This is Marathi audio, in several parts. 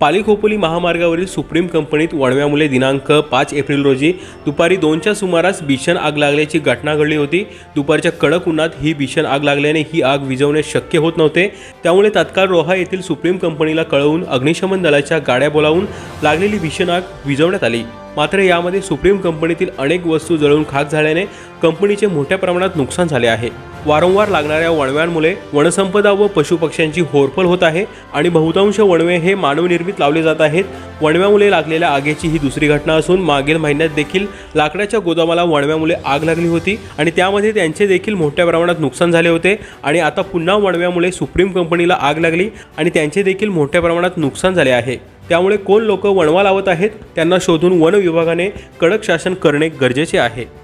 पालीखोपोली महामार्गावरील सुप्रीम कंपनीत वणव्यामुळे दिनांक पाच एप्रिल रोजी दुपारी दोनच्या सुमारास भीषण आग लागल्याची घटना घडली होती. दुपारच्या कडक उन्हात ही भीषण आग लागल्याने ही आग विझवणे शक्य होत नव्हते. त्यामुळे तात्काळ रोहा येथील सुप्रीम कंपनीला कळवून अग्निशमन दलाच्या गाड्या बोलावून लागलेली भीषण आग विझवण्यात आली. मात्र यामध्ये सुप्रीम कंपनीतील अनेक वस्तू जळून खाक झाल्याने कंपनीचे मोठ्या प्रमाणात नुकसान झाले आहे. वारंवार लागणाऱ्या वणव्यांमुळे वनसंपदा व पशुपक्ष्यांची होरपळ होत आहे आणि बहुतांश वणवे हे मानवनिर्मित लावले जात आहेत. वणव्यामुळे लागलेल्या आगीची ही दुसरी घटना असून मागील महिन्यात देखील लाकडाच्या गोदामाला वणव्यामुळे आग लागली होती आणि त्यामध्ये त्यांचे देखील मोठ्या प्रमाणात नुकसान झाले होते आणि आता पुन्हा वणव्यामुळे सुप्रीम कंपनीला आग लागली आणि त्यांचे देखील मोठ्या प्रमाणात नुकसान झाले आहे. त्यामुळे कोण लोक वणवा लावत आहेत त्यांना शोधून वन विभागाने कडक शासन करणे गरजेचे आहे.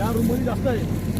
या जास्त आहे.